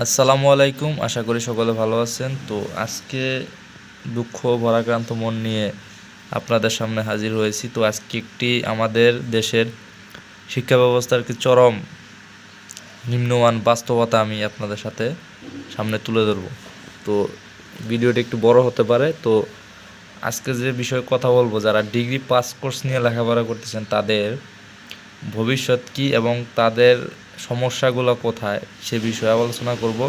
আসসালামু আলাইকুম, আশা করি সকলে ভালো আছেন। তো আজকে দুঃখ ভরাক্রান্ত মন নিয়ে আপনাদের সামনে হাজির হয়েছি। তো আজকে একটি আমাদের দেশের শিক্ষা ব্যবস্থার কি চরম নিম্নমান বাস্তবতা আমি আপনাদের সাথে সামনে তুলে ধরব। তো ভিডিওটি একটু বড় হতে পারে। তো আজকে যে বিষয়ে কথা বলব, যারা ডিগ্রি পাস কোর্স নিয়ে লেখাপড়া করতেছেন, তাদের ভবিষ্যৎ কি এবং তাদের সমস্যাগুলো কোথায় সে বিষয়ে আলোচনা করব।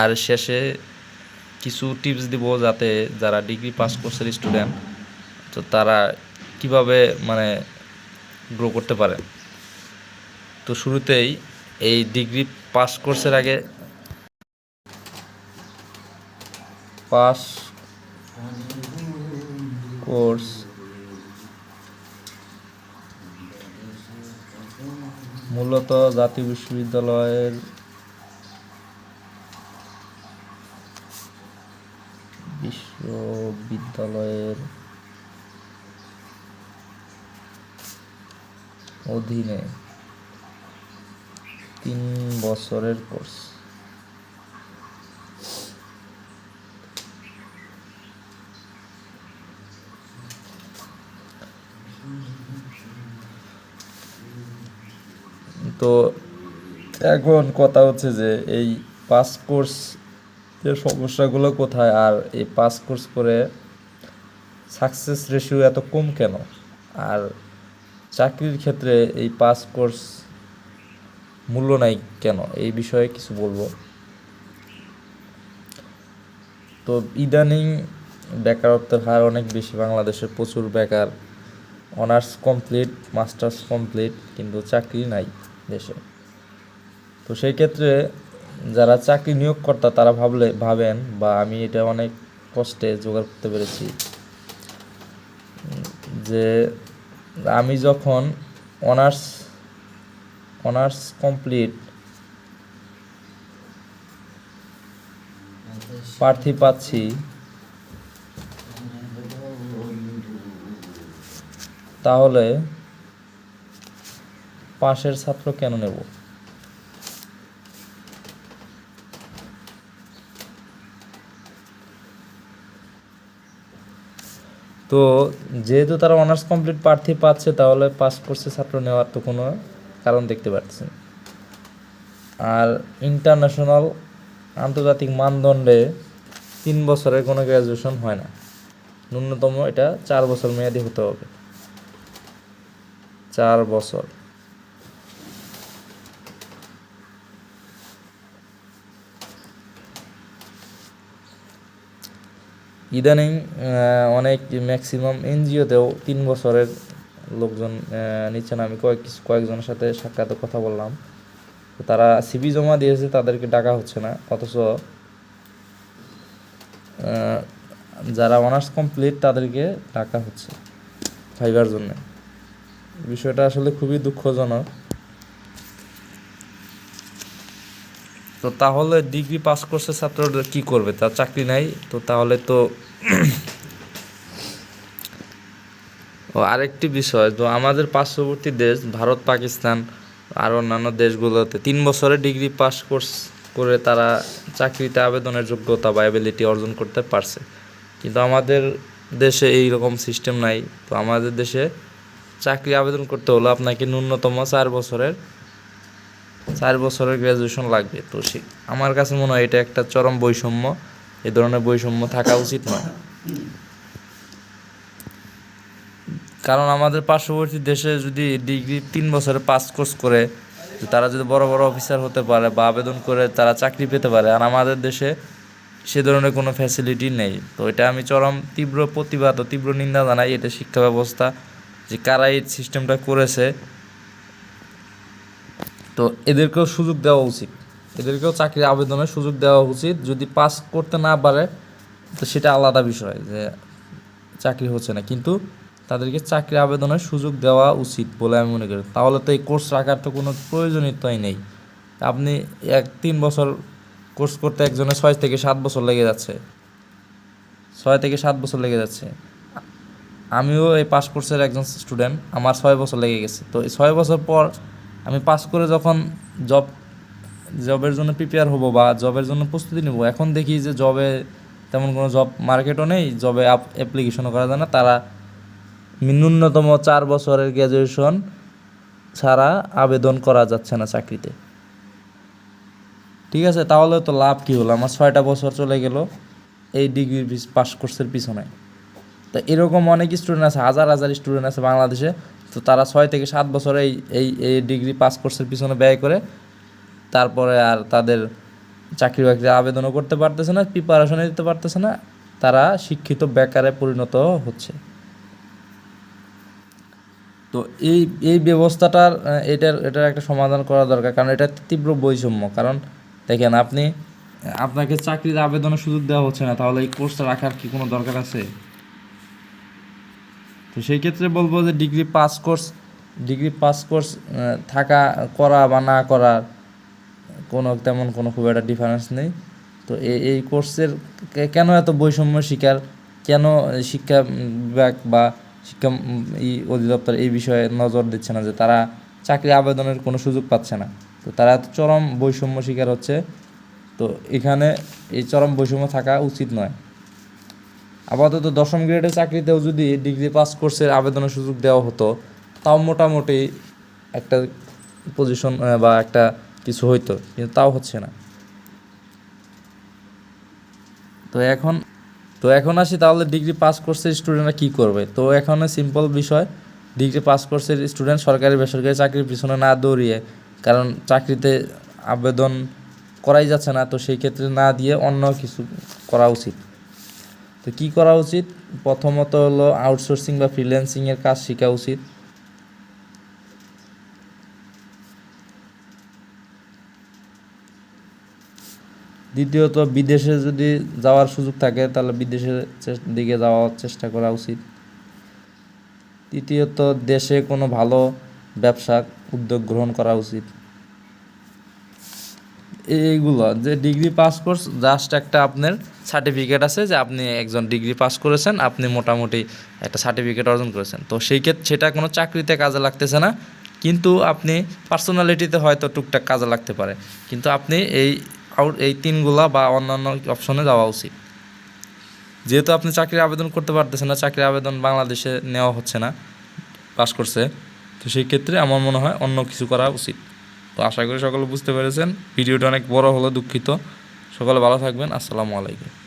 আর শেষে কিছু টিপস দিব যাতে যারা ডিগ্রি পাস কোর্সের স্টুডেন্ট তো তারা কীভাবে মানে গ্রো করতে পারে। তো শুরুতেই এই ডিগ্রি পাস কোর্সের আগে পাস কোর্স মূলত জাতীয় বিশ্ববিদ্যালয়ের বিশ্ববিদ্যালয়ের অধীনে তিন বছরের কোর্স। তো এখন কথা হচ্ছে যে এই পাস কোর্স এর সমস্যাগুলো কোথায় আর এই পাস কোর্স করে সাকসেস রেশিও এত কম কেন? আর চাকরির ক্ষেত্রে এই পাস কোর্স মূল্য নাই কেন? এই বিষয়ে কিছু বলব। তো ইদানিং বেকারত্বের হার অনেক বেশি, বাংলাদেশে প্রচুর বেকার। অনার্স কমপ্লিট, মাস্টার্স কমপ্লিট, কিন্তু চাকরি নাই। দেশে। তো সেই ক্ষেত্রে যারা চাকরি নিয়োগকর্তা, তারা ভাবলে, ভাবেন বা আমি এটা অনেক কষ্টে জোগাড় করতে পেরেছি, যে আমি যখন অনার্স অনার্স কমপ্লিট প্রার্থী পাচ্ছি, তাহলে পাশের ছাত্র কেন নেব? তো যেহেতু তারা অনার্স কমপ্লিট প্রার্থী পাচ্ছে, তাহলে পাস কোর্সে ছাত্র নেওয়ার তো কোনো কারণ দেখতে পাচ্ছি না। আর ইন্টারন্যাশনাল আন্তর্জাতিক মানদণ্ডে তিন বছরের কোনো গ্র্যাজুয়েশন হয় না। ন্যূনতম এটা চার বছর মেয়াদি হতে হবে। চার বছর। ইদানিং অনেক ম্যাক্সিমাম এনজিওতেও তিন বছরের লোকজন নিচ্ছেন আমি কয়েক কয়েকজনের সাথে সাক্ষাতে কথা বললাম। তারা সিবি জমা দিয়েছে, তাদেরকে ডাকা হচ্ছে না। অথচ যারা অনার্স কমপ্লিট তাদেরকে ডাকা হচ্ছে ফাইবার জন্য। বিষয়টা আসলে খুবই দুঃখজনক। তো তাহলে ডিগ্রি পাস করছে ছাত্ররা কি করবে? তার চাকরি নাই, তো তাহলে তো ও আরেকটি বিষয়, তো আমাদের পার্শ্ববর্তী দেশ, ভারত, পাকিস্তান আর অন্যান্য দেশগুলোতে তিন বছরে ডিগ্রি পাস কোর্স করে তারা চাকরিতে আবেদনের যোগ্যতা বা অ্যাবিলিটি অর্জন করতে পারছে। কিন্তু আমাদের দেশে এই রকম সিস্টেম নাই, তো আমাদের দেশে চাকরি আবেদন করতে হলে আপনাকে ন্যূনতম চার বছরের চার বছরের গ্র্যাজুয়েশন লাগবে। তো সে, আমার কাছে মনে হয় এটা একটা চরম বৈষম্য। এ ধরনের বৈষম্য থাকা উচিত নয়। কারণ আমাদের পার্শ্ববর্তী দেশে যদি ডিগ্রি তিন বছরে পাস কোর্স করে তারা যদি বড় বড় অফিসার হতে পারে বা আবেদন করে তারা চাকরি পেতে পারে। আর আমাদের দেশে সে ধরনের কোনো ফ্যাসিলিটি নেই। তো এটা আমি চরম তীব্র প্রতিবাদ ও তীব্র নিন্দা জানাই। এটা শিক্ষা ব্যবস্থা যে কারা এই সিস্টেমটা করেছে তো এদেরকেও সুযোগ দেওয়া উচিত। এদেরকেও চাকরি আবেদনের সুযোগ দেওয়া উচিত। যদি পাস করতে না পারে, তো সেটা আলাদা বিষয় যে চাকরি হচ্ছে না। কিন্তু তাদেরকে চাকরি আবেদনের সুযোগ দেওয়া উচিত বলে আমি মনে করি। তাহলে তো এই কোর্স রাখার তো কোনো প্রয়োজনীয়তাই নেই। আপনি এক তিন বছর কোর্স করতে একজনের ছয় থেকে সাত বছর লেগে যাচ্ছে। ছয় থেকে সাত বছর লেগে যাচ্ছে। আমিও এই পাস কোর্সের একজন স্টুডেন্ট, আমার ছয় বছর লেগে গেছে। তো এই ছয় বছর পর আমি পাস করে যখন জব জবের জন্য প্রিপেয়ার হব বা জবের জন্য প্রস্তুতি নেব, এখন দেখি যে জবে তেমন কোনো জব মার্কেটও নেই জবে অ্যাপ্লিকেশনও করা যায় না। তারা ন্যূনতম চার বছরের গ্র্যাজুয়েশন ছাড়া আবেদন করা যাচ্ছে না চাকরিতে। ঠিক আছে, তাহলে তো লাভ কী হলো? আমার ছয়টা বছর চলে গেল, এই ডিগ্রি পাস কোর্সের পিছনে। তো এরকম অনেক স্টুডেন্ট আছে, হাজার হাজার স্টুডেন্ট আছে বাংলাদেশে। তো তারা ছয় থেকে সাত বছর এই এই এই ডিগ্রি পাস কোর্সের পিছনে ব্যয় করে তারপরে আর তাদের চাকরি বাকরি আবেদনও করতে পারতেছে না প্রিপারেশনে দিতে পারতেছে না, তারা শিক্ষিত বেকারে পরিণত হচ্ছে। তো এই এই ব্যবস্থাটার এটার এটার একটা সমাধান করা দরকার, কারণ এটা তীব্র বৈষম্য, কারণ দেখেন আপনি, আপনাকে চাকরির আবেদনের সুযোগ দেওয়া হচ্ছে না, তাহলে এই কোর্সটা রাখার কি কোনো দরকার আছে? তো সেই ক্ষেত্রে বলব যে degree pass course degree pass course থাকা, করা বা না করার কোনো তেমন কোনো খুব একটা ডিফারেন্স নেই। তো এই এই কোর্সের কেন এত বৈষম্য শিকার? কেন শিক্ষা বিভাগ বা শিক্ষা ই অধিদপ্তর এই বিষয়ে নজর দিচ্ছে না যে তারা চাকরি আবেদনের কোনো সুযোগ পাচ্ছে না? তো তারা এত চরম বৈষম্য শিকার হচ্ছে। তো এখানে এই চরম বৈষম্য থাকা উচিত নয়। আপাতত দশম গ্রেডের চাকরিতেও যদি ডিগ্রি পাস কোর্সের আবেদনের সুযোগ দেওয়া হতো, তাও মোটামুটি একটা পজিশন বা একটা কিছু হইতো, কিন্তু তাও হচ্ছে না। তো এখন তো এখন আসি তাহলে ডিগ্রি পাস কোর্সের স্টুডেন্টরা কী করবে? তো এখানে সিম্পল বিষয় ডিগ্রি পাস কোর্সের স্টুডেন্ট সরকারি বেসরকারি চাকরির পিছনে না দৌড়িয়ে, কারণ চাকরিতে আবেদন করাই যাচ্ছে না, তো সেই ক্ষেত্রে না দিয়ে অন্য কিছু করা উচিত। তো কি করা উচিত? প্রথমত হলো আউটসোর্সিং বা ফ্রিল্যান্সিংয়ের কাজ শেখা উচিত। দ্বিতীয়ত, বিদেশে যদি যাওয়ার সুযোগ থাকে, তাহলে বিদেশের দিকে যাওয়ার চেষ্টা করা উচিত। তৃতীয়ত, দেশে কোনো ভালো ব্যবসা উদ্যোগ গ্রহণ করা উচিত। এইগুলো যে ডিগ্রি পাস কোর্স জাস্ট একটা আপনার সার্টিফিকেট আছে যে আপনি একজন ডিগ্রি পাস করেছেন, আপনি মোটামুটি একটা সার্টিফিকেট অর্জন করেছেন। তো সেই ক্ষেত্রে সেটা কোনো চাকরিতে কাজে লাগতেছে না, কিন্তু আপনি পার্সোনালিটিতে হয়তো টুকটাক কাজে লাগতে পারে। কিন্তু আপনি এই আউট এই তিনগুলা বা অন্যান্য অপশনে যাওয়া উচিত। যেহেতু আপনি চাকরির আবেদন করতে পারতেছেন না, চাকরির আবেদন বাংলাদেশে নেওয়া হচ্ছে না, পাস করছে, তো সেই ক্ষেত্রে আমার মনে হয় অন্য কিছু করা উচিত। তো আশা করি সকলে বুঝতে পেরেছেন। ভিডিওটা অনেক বড় হলো, দুঃখিত। সকলে ভালো থাকবেন। আসসালামু আলাইকুম।